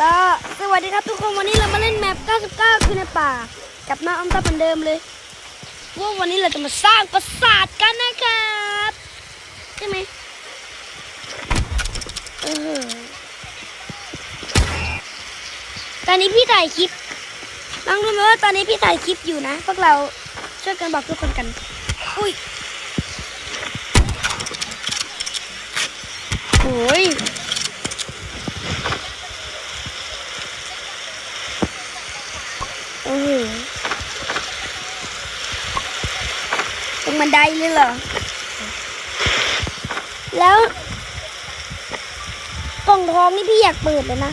ก็สวัสดีครับทุกคนวันนี้เรามาเล่นแมป 99 คือในป่า กับน้ออมตาเหมือนเดิมเลยว่าวันนี้เราจะมาสร้างปราสาทกันนะครับใช่ไหมเออตอนนี้พี่ถ่ายคลิปน้องรู้ไหมว่าตอนนี้พี่ถ่ายคลิปอยู่นะ พวกเราช่วยกันบอกทุกคนกัน อุ้ยโอ้ย โอ้โหตรง บันไดเลยเหรอ แล้วกล่องทองนี่พี่อยากเปิดเลยนะ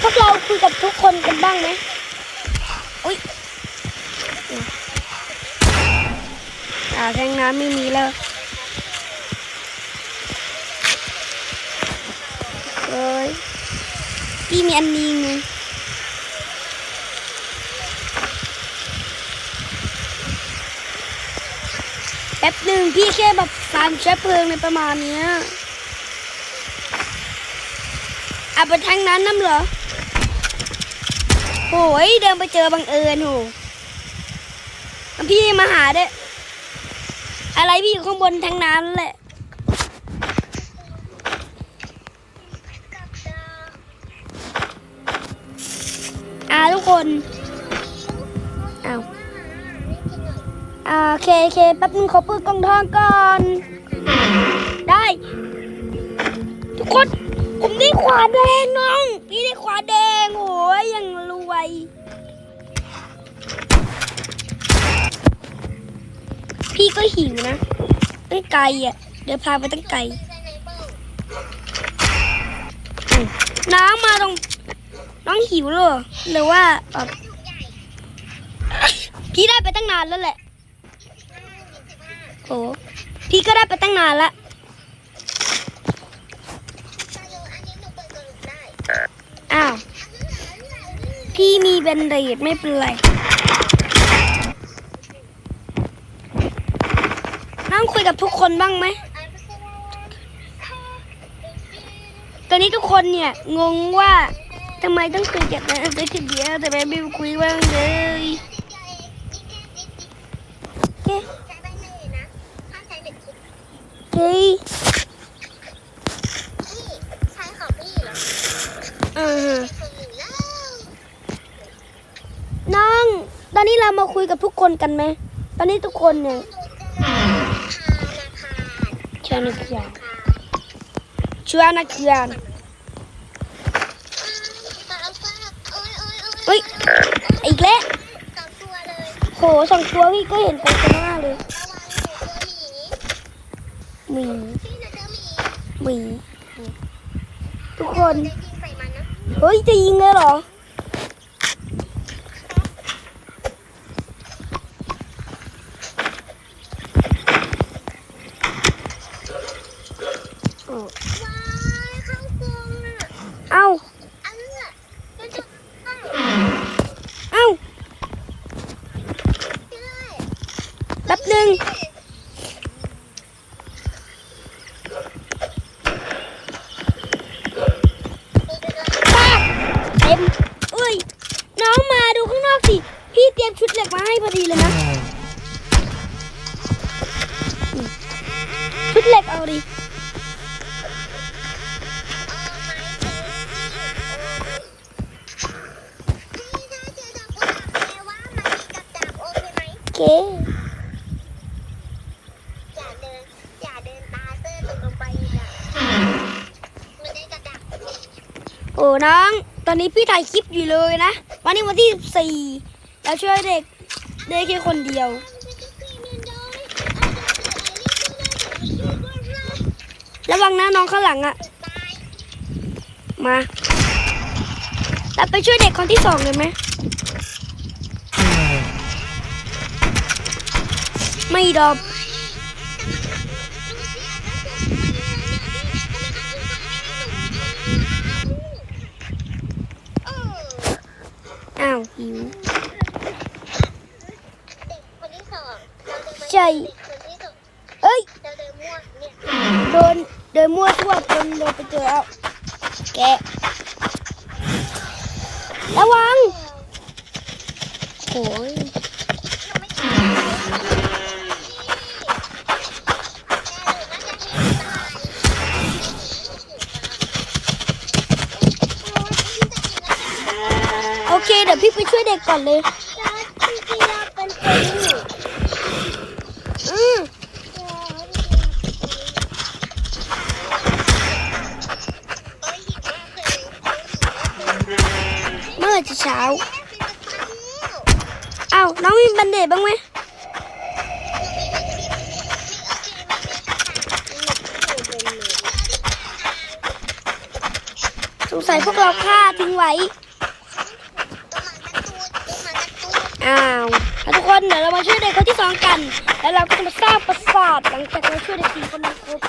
พวกเราคุยกับทุกคนกันบ้างไหมอุ้ยอ่าแทงน้ำไม่มีแล้วเอ้ยพี่มีอันนี้ไง ป๊บหนึ่งพี่แค่แบบสามเชื้อเพลิงในประมาณเนี้ยอาไปทางนั้นน้ำเหรอโหยเดินไปเจอบังเอิญโหพี่มาหาด้ออะไรพี่อยู่ข้างบนทางน้ำนั่นแหละอ่าทุกคน อ่าเคเคแป๊บนึงขอปิดกล่องทองก่อน ได้ ทุกคน ผมได้ขวาแดงน้อง พี่ได้ขวาแดงโหยยังรวยพี่ก็หิวนะ ตั้งไกลอะ เดี๋ยวพาไปตั้งไกล น้ำมาตรง น้องหิวเหรอหรือว่าแบบพี่ได้ไปตั้งนานแล้วแหละ โอ้พี่ก็ได้ไปตั้งนานละอ้าว พี่มีเบนเดดไม่เป็นไรน้องคุยกับทุกคนบ้างไหม ตอนนี้ทุกคนเนี่ย งงว่าทำไมต้องคุยกับนายอันเดอร์คนเดียวแต่ไม่คุยบ้างเลย เฮ้ยอ่าฮะน้อง ตอนนี้เรามาคุยกับทุกคนกันไหม ตอนนี้ทุกคนเนี่ยชวนนักเรียนชวนนักเรียนเฮ้ย อีกแล้ว โหสองตัวพี่ก็เห็นไปข้างหน้าเลยห มีหมีทุกคน เฮ้ย จะยิงเลยเหรอโอ้ โอเคโอ้น้อง ตอนนี้พี่ถ่ายคลิปอยู่เลยนะ วันนี้วันที่สี่แล้วช่วยเด็กได้แค่คนเดียวระวังนะน้องข้างหลังอะมาเราไปช่วยเด็กคนที่สองเลยไหม ไม่ดอบอ้าวหิวคนที่สองเราเดินมาใช่คนที่สองเอ้ยเราเดินมั่วเนี่ยโดนโดดินมั่วทั่วจนเราไปเจอแล้วแกะระวังโอ้ย เดี๋ยวพี่ไปช่วยเด็กก่อนเลยอืมเมื่อจะเช้าเอ้าน้องมีบันเดตบ้างไหมสงสัยพวกเราฆ่าทิ้งไว้ อ้าวทุกคนเดี๋ยวเรามาช่วยเด็กคนที่สองกัน แล้วเราก็จะมาสร้างปราสาทหลังจากเราช่วยเด็กสี่คนนั้นครบ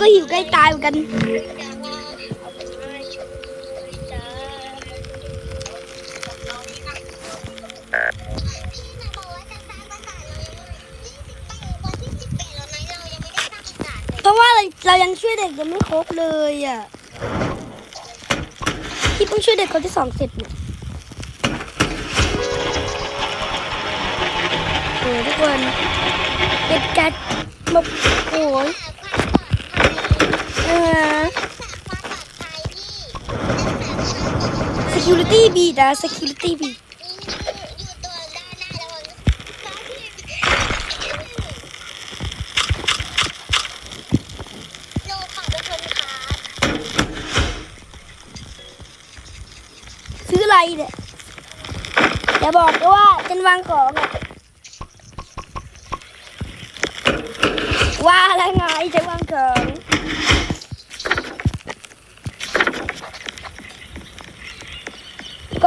ก็หิวใกล้ตายเหมือนกัน เพราะว่าเราเรายังช่วยเด็กยังไม่ครบเลยอะพี่เพิ่งช่วยเด็กคนที่สองเสร็จเนี่ยโอ้ยทุกคนเด็กจัดแบบโอ้ย security บีดอะ security บีซื้ออะไรเนี่ยอย่าบอกนะว่าฉันวางของอะว่าแล้วไงฉันวางของก่อ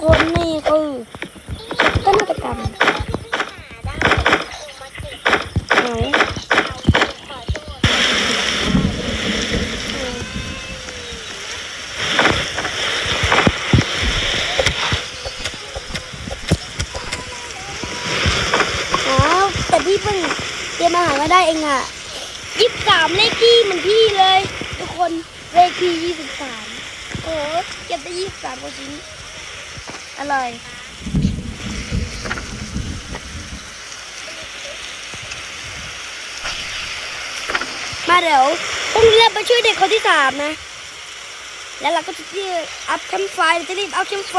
คนนี่คือต้นกิจกรรมไหนอ้าวแต่พี่เพิ่งเตรียมอาหารมาได้เองอะยี่สิบสามเลขที่เหมันพี่เลย ทุกคนเลขที่ยี่สิบสามโอ้เก็บได้ยี่สิบสามกว่าชิ้น อร่อย มาเดี๋ยวพรุ่งนี้เราไปช่วยเด็กคนที่สามนะ แล้วเราก็จะรีบอัพแคมไฟจะรีบเอาแคมไฟ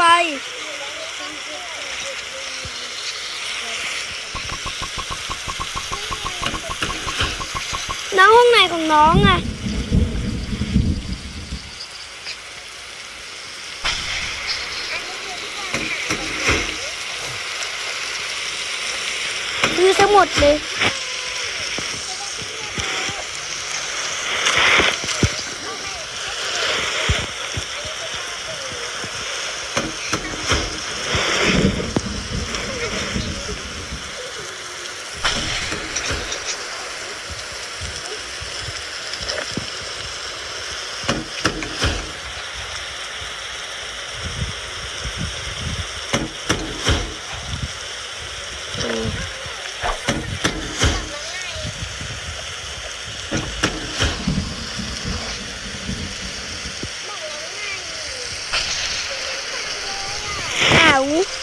น้องห้องไหนของน้องอะ หมดเลย โวเ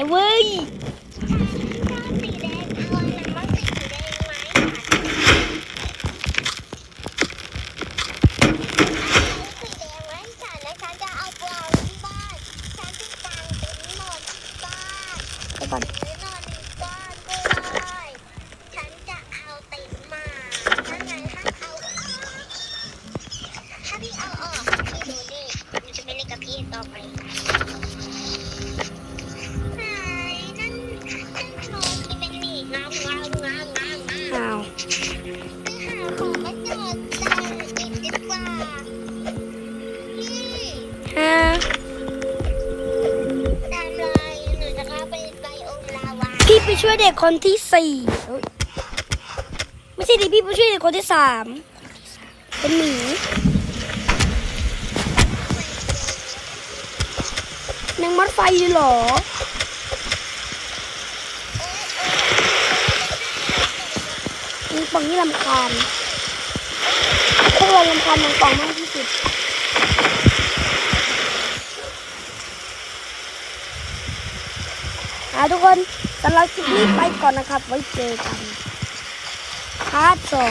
นะเว้ยก่อน ช่วยเด็กคนที่สี่ไม่ใช่ดิพี่ไปช่วยเด็กคนที่สามเป็นหมีนางมัดไฟเลยหรอมีปองที่ลำคาญพวกเราลำคาญนางปองมากที่สุดอะทุกคน สำหรับคลิปนี้ไปก่อนนะครับ ไว้เจอกันพาร์ทสอง